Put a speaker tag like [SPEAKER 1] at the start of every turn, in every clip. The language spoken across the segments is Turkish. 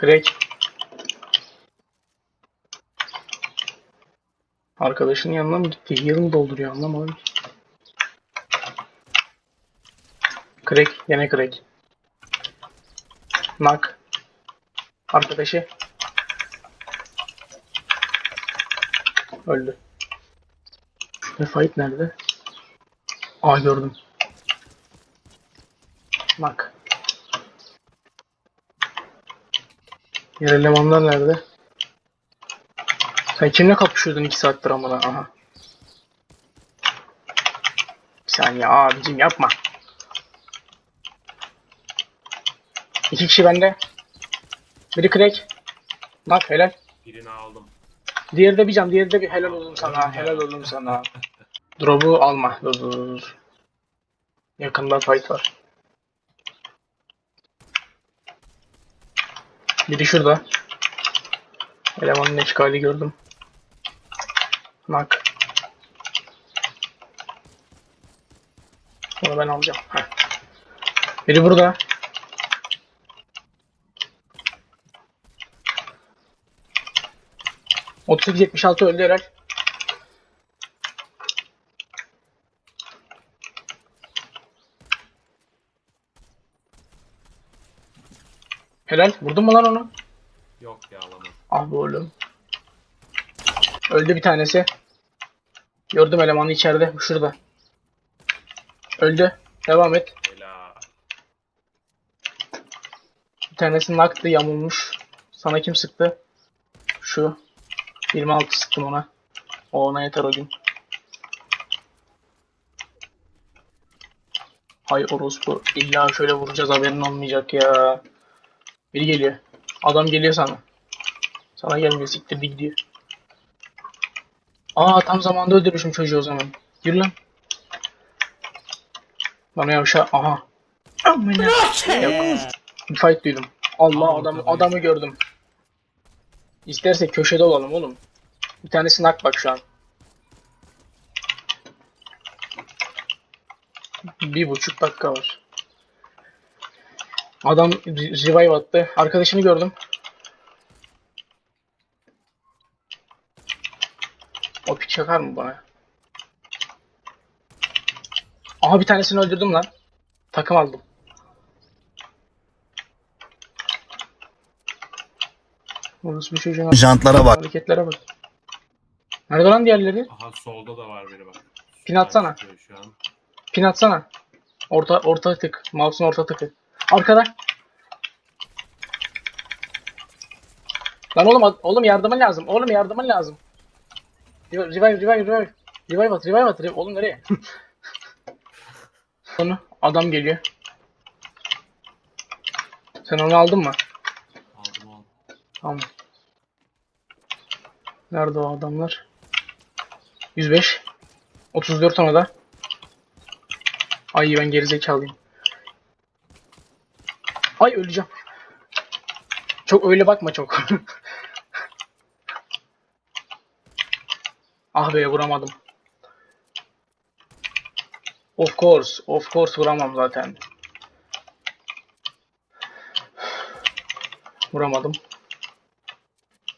[SPEAKER 1] Crack. Arkadaşının yanına mı gitti? Mı dolduruyor anlamadım. Crack. Yine crack. Knock. Arkadaşı. Öldü. Ve fight nerede? Aa gördüm. Bak. Diğer elemanlar nerede? Sen kimle kapışıyordun 2 saattir amına? Aha. Bir saniye abicim yapma. İki kişi bende. Biri crack. Bak helal.
[SPEAKER 2] Birini aldım.
[SPEAKER 1] Diğeri de bir can, diğeri de bir helal olsun sana, helal olsun sana. Drop'u alma, dur dur dur. Yakında fight var. Biri şurada. Elemanın eşkali gördüm. Nak. Onu ben alacağım. Heh. Biri burada. Otuz 76 öldü herhal. Helal. Vurdun mu lan onu?
[SPEAKER 2] Yok ya alamam.
[SPEAKER 1] Ah be oğlum. Öldü bir tanesi. Gördüm elemanı içeride. Şurada. Öldü. Devam et.
[SPEAKER 2] Helal.
[SPEAKER 1] Bir tanesi naktı yamulmuş. Sana kim sıktı? Şu. 26 sıktım ona. O ona yeter o gün. Hay orospu. İlla şöyle vuracağız haberin olmayacak ya. Biri geliyor. Adam geliyor sana. Sana gelmiyor siktirdi gidiyor. Aa tam zamanda öldürmüşüm çocuğu o zaman. Yürü lan. Bana yavşa. Aha. Amına. Bir fight duydum. Allah
[SPEAKER 2] Aa,
[SPEAKER 1] adamı, adamı gördüm. İstersek köşede olalım oğlum. Bir tanesi nak bak şu an. Bir buçuk dakika var. Adam re- revive attı. Arkadaşını gördüm. O piç yakar mı bana? Aha bir tanesini öldürdüm lan. Takım aldım. Orası bir çocuğun
[SPEAKER 3] Jantlara bak.
[SPEAKER 1] hareketlere bak. Nerede lan diğerleri?
[SPEAKER 2] Aha solda da var biri bak.
[SPEAKER 1] Pin atsana.
[SPEAKER 2] Çıkıyor Şu an.
[SPEAKER 1] Pin atsana. Orta orta tık. Mouse'un orta tıkı. Arkada. Lan oğlum oğlum yardımın lazım. Oğlum yardımın lazım. Revive revive revive revive. Revive at revive at. revive- Oğlum nereye? Onu adam geliyor. Sen onu aldın mı?
[SPEAKER 2] Aldım aldım.
[SPEAKER 1] Tamam. Nerede o adamlar? 105. 34 ona da. Ay ben gerizekalıyım. Ay öleceğim. Çok öyle bakma çok. ah be vuramadım. Of course, of course vuramam zaten. Vuramadım.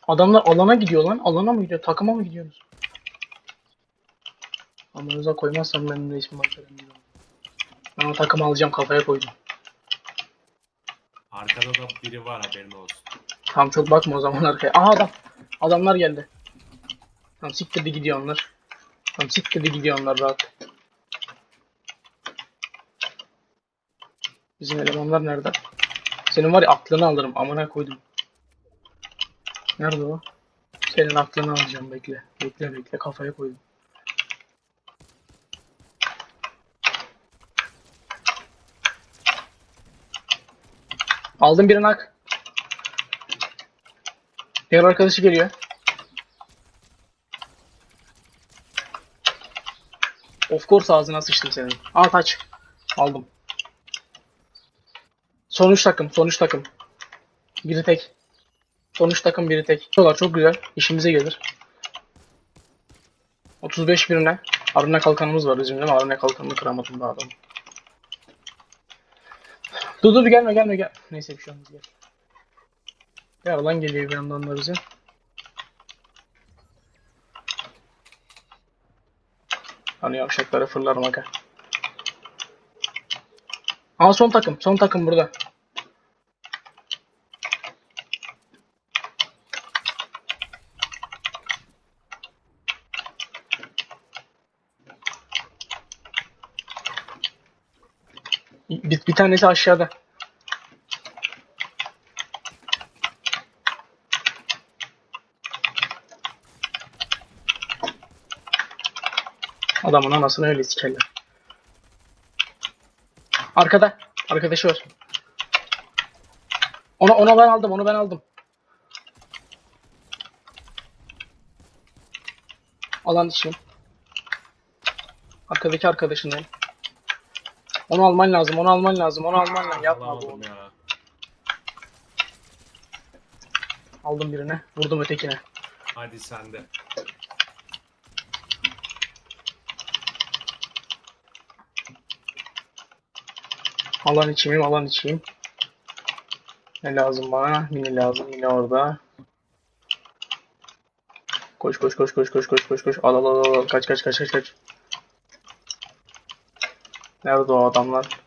[SPEAKER 1] Adamlar alana gidiyor lan. Alana mı gidiyor? Takıma mı gidiyorsunuz? Amanıza koymazsam benim de ismim var. Ben o alacağım kafaya koydum.
[SPEAKER 2] Arkada da biri var haberin olsun.
[SPEAKER 1] Tamam çok bakma o zaman arkaya. Aha adam. Adamlar geldi. Tamam siktirdi gidiyor onlar. Tamam siktirdi gidiyor onlar rahat. Bizim elemanlar nerede? Senin var ya aklını alırım. Amına koydum. Nerede o? Senin aklını alacağım bekle. Bekle bekle kafaya koydum. Aldım birini hak. Diğer arkadaşı geliyor. Of course ağzına sıçtım senin. Al taç. Aldım. Son üç takım, son üç takım. Biri tek. Son üç takım biri tek. Diyorlar çok güzel. İşimize gelir. 35 birine. Aruna kalkanımız var bizim değil mi? Aruna kalkanını kıramadım daha adam. Dur dur gelme gelme gel. Neyse bir şey olmaz gel. Ya lan geliyor bir yandan da bize. Hani yavşakları fırlarım aga. Aa son takım. Son takım burada. Bir, bir tanesi aşağıda. Adamın anasını öyle sikerler. Arkada. Arkadaşı var. Ona ona ben aldım. Onu ben aldım. Alan dışıyım. Arkadaki arkadaşındayım. Onu alman lazım. Onu alman lazım. Onu alman lazım. Yapma bu.
[SPEAKER 2] Alamadım ya.
[SPEAKER 1] Aldım birine. Vurdum ötekine.
[SPEAKER 2] Hadi sen de.
[SPEAKER 1] Alan içiyim. Alan içiyim. Ne lazım bana? Mini lazım. Mini orada. Koş koş koş koş koş koş koş koş. Al al al, al. Kaç kaç kaç kaç kaç. Nerede o adamlar?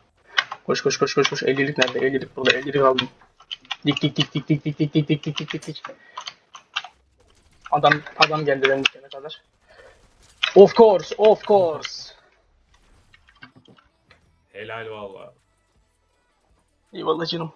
[SPEAKER 1] Koş koş koş koş koş. 50'lik nerede? 50'lik burada. 50'lik aldım. Dik dik dik dik dik dik dik dik dik dik dik dik dik. Adam adam geldi benim dikene kadar. Of course, of course.
[SPEAKER 2] Helal valla.
[SPEAKER 1] Eyvallah canım.